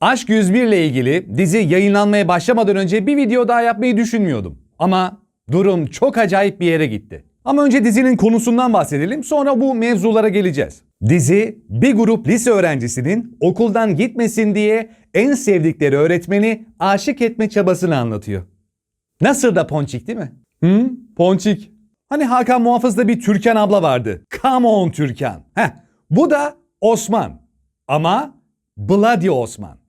Aşk 101 ile ilgili dizi yayınlanmaya başlamadan önce bir video daha yapmayı düşünmüyordum. Ama durum çok acayip bir yere gitti. Ama önce dizinin konusundan bahsedelim sonra bu mevzulara geleceğiz. Dizi bir grup lise öğrencisinin okuldan gitmesin diye en sevdikleri öğretmeni aşık etme çabasını anlatıyor. Nasıl da ponçik değil mi? Hı? Ponçik. Hani Hakan Muhafız'da bir Türkan abla vardı. Come on Türkan. Heh, bu da Osman. Ama Bloody Osman.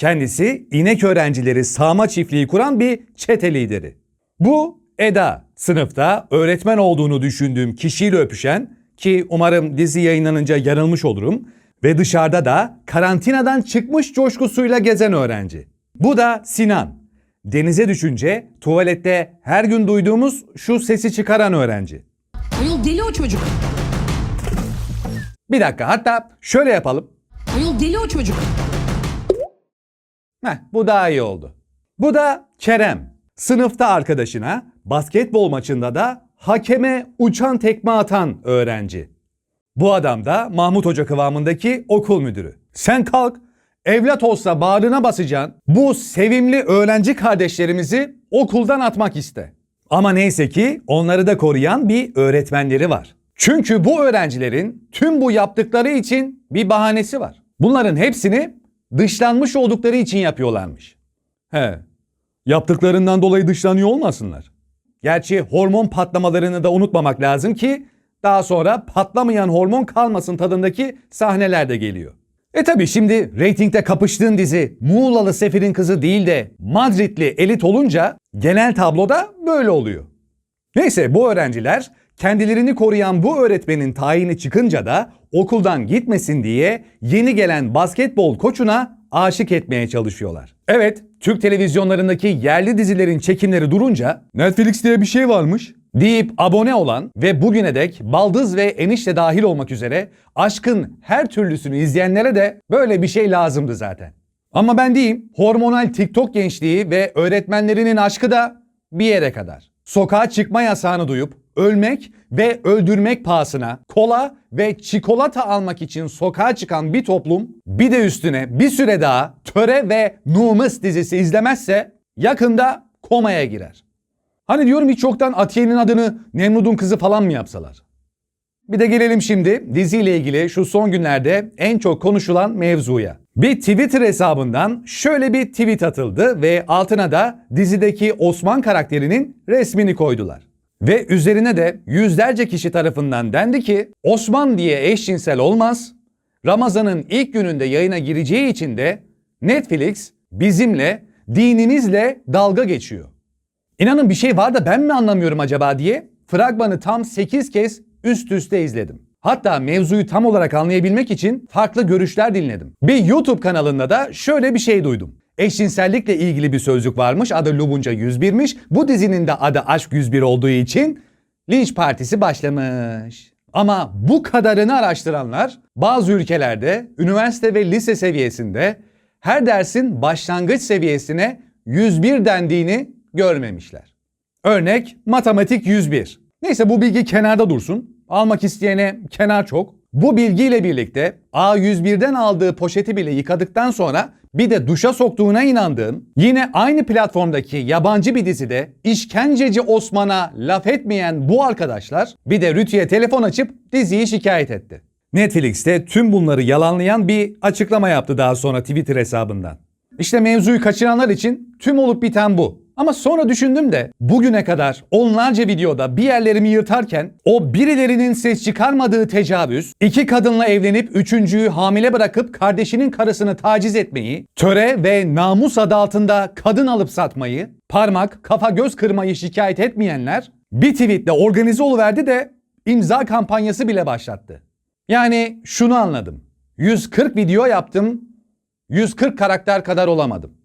Kendisi inek öğrencileri sağma çiftliği kuran bir çete lideri. Bu Eda. Sınıfta öğretmen olduğunu düşündüğüm kişiyle öpüşen ki umarım dizi yayınlanınca yanılmış olurum ve dışarıda da karantinadan çıkmış coşkusuyla gezen öğrenci. Bu da Sinan. Denize düşünce tuvalette her gün duyduğumuz şu sesi çıkaran öğrenci. Ayol deli o çocuk. Bir dakika hatta şöyle yapalım. Ayol deli o çocuk. Heh, bu daha iyi oldu. Bu da Kerem. Sınıfta arkadaşına, basketbol maçında da hakeme uçan tekme atan öğrenci. Bu adam da Mahmut Hoca kıvamındaki okul müdürü. Sen kalk, evlat olsa bağrına basacaksın, bu sevimli öğrenci kardeşlerimizi okuldan atmak iste. Ama neyse ki onları da koruyan bir öğretmenleri var. Çünkü bu öğrencilerin tüm bu yaptıkları için bir bahanesi var. Bunların hepsini dışlanmış oldukları için yapıyorlarmış. He. Yaptıklarından dolayı dışlanıyor olmasınlar. Gerçi hormon patlamalarını da unutmamak lazım ki daha sonra patlamayan hormon kalmasın tadındaki sahneler de geliyor. E tabi şimdi reytingde kapıştığın dizi Muğlalı Sefir'in kızı değil de Madridli elit olunca genel tabloda böyle oluyor. Neyse bu öğrenciler kendilerini koruyan bu öğretmenin tayini çıkınca da okuldan gitmesin diye yeni gelen basketbol koçuna aşık etmeye çalışıyorlar. Evet, Türk televizyonlarındaki yerli dizilerin çekimleri durunca Netflix diye bir şey varmış deyip abone olan ve bugüne dek Baldız ve Enişte dahil olmak üzere aşkın her türlüsünü izleyenlere de böyle bir şey lazımdı zaten. Ama ben diyeyim hormonal TikTok gençliği ve öğretmenlerinin aşkı da bir yere kadar. Sokağa çıkma yasağını duyup ölmek ve öldürmek pahasına kola ve çikolata almak için sokağa çıkan bir toplum bir de üstüne bir süre daha Töre ve Numus dizisi izlemezse yakında komaya girer. Hani diyorum hiç yoktan Atiye'nin adını Nemrud'un kızı falan mı yapsalar? Bir de gelelim şimdi diziyle ilgili şu son günlerde en çok konuşulan mevzuya. Bir Twitter hesabından şöyle bir tweet atıldı ve altına da dizideki Osman karakterinin resmini koydular. Ve üzerine de yüzlerce kişi tarafından dendi ki Osman diye eşcinsel olmaz. Ramazan'ın ilk gününde yayına gireceği için de Netflix bizimle, dinimizle dalga geçiyor. İnanın bir şey var da ben mi anlamıyorum acaba diye fragmanı tam 8 kez üst üste izledim. Hatta mevzuyu tam olarak anlayabilmek için farklı görüşler dinledim. Bir YouTube kanalında da şöyle bir şey duydum. Eşcinsellikle ilgili bir sözlük varmış. Adı Lubunca 101'miş. Bu dizinin de adı Aşk 101 olduğu için linç partisi başlamış. Ama bu kadarını araştıranlar bazı ülkelerde üniversite ve lise seviyesinde her dersin başlangıç seviyesine 101 dendiğini görmemişler. Örnek matematik 101. Neyse bu bilgi kenarda dursun. Almak isteyene kenar çok. Bu bilgiyle birlikte A101'den aldığı poşeti bile yıkadıktan sonra bir de duşa soktuğuna inandığım yine aynı platformdaki yabancı bir dizide işkenceci Osman'a laf etmeyen bu arkadaşlar bir de Rütü'ye telefon açıp diziyi şikayet etti. Netflix'te tüm bunları yalanlayan bir açıklama yaptı daha sonra Twitter hesabından. İşte mevzuyu kaçıranlar için tüm olup biten bu. Ama sonra düşündüm de bugüne kadar onlarca videoda bir yerlerimi yırtarken o birilerinin ses çıkarmadığı tecavüz, iki kadınla evlenip üçüncüyü hamile bırakıp kardeşinin karısını taciz etmeyi, töre ve namus adı altında kadın alıp satmayı, parmak, kafa göz kırmayı şikayet etmeyenler bir tweetle organize oluverdi de imza kampanyası bile başlattı. Yani şunu anladım. 140 video yaptım, 140 karakter kadar olamadım.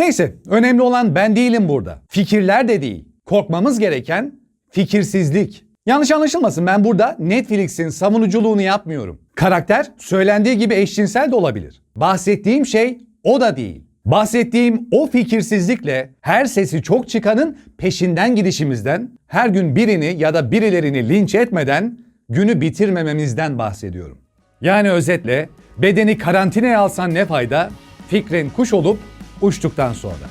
Neyse, önemli olan ben değilim burada. Fikirler de değil. Korkmamız gereken fikirsizlik. Yanlış anlaşılmasın ben burada Netflix'in savunuculuğunu yapmıyorum. Karakter söylendiği gibi eşcinsel de olabilir. Bahsettiğim şey o da değil. Bahsettiğim o fikirsizlikle her sesi çok çıkanın peşinden gidişimizden, her gün birini ya da birilerini linç etmeden günü bitirmememizden bahsediyorum. Yani özetle Bedeni karantinaya alsan ne fayda? Fikrin kuş olup uçtuktan sonra.